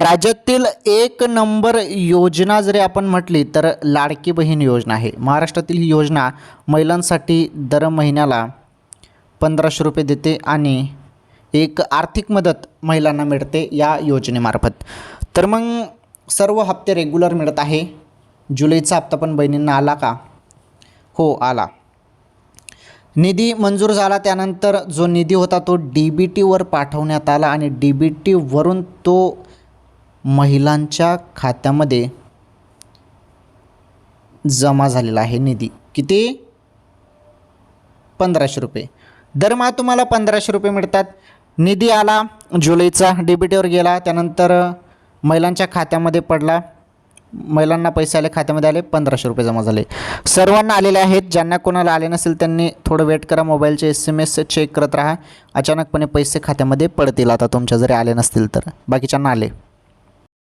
राज्यातील एक नंबर योजना जरी आपण म्हटली तर लाडकी बहीण योजना आहे. महाराष्ट्रातील ही योजना महिलांसाठी दर महिन्याला पंधराशे रुपये देते आणि एक आर्थिक मदत महिलांना मिळते या योजनेमार्फत. तर मग सर्व हप्ते रेग्युलर मिळत आहे. जुलैचा हप्ता पण बहिणींना आला का? हो आला. निधी मंजूर झाला त्यानंतर जो निधी होता तो डी बी टीवर पाठवण्यात आला आणि डी बी टीवरून तो महिलांच्या खात्यामध्ये जमा झालेला आहे निधी. किती? पंधराशे रुपये. दरमहा तुम्हाला पंधराशे रुपये मिळतात. निधी आला जुलैचा डेबिटवर गेला त्यानंतर महिलांच्या खात्यामध्ये पडला. महिलांना पैसे आले खात्यामध्ये आले पंधराशे रुपये जमा झाले. सर्वांना आलेले आहेत. ज्यांना कोणाला आले नसेल त्यांनी थोडं वेट करा. मोबाईलचे एस एम एस चेक करत राहा. अचानकपणे पैसे खात्यामध्ये पडतील आता. तुमच्या जरी आले नसतील तर. बाकीच्यांना आले.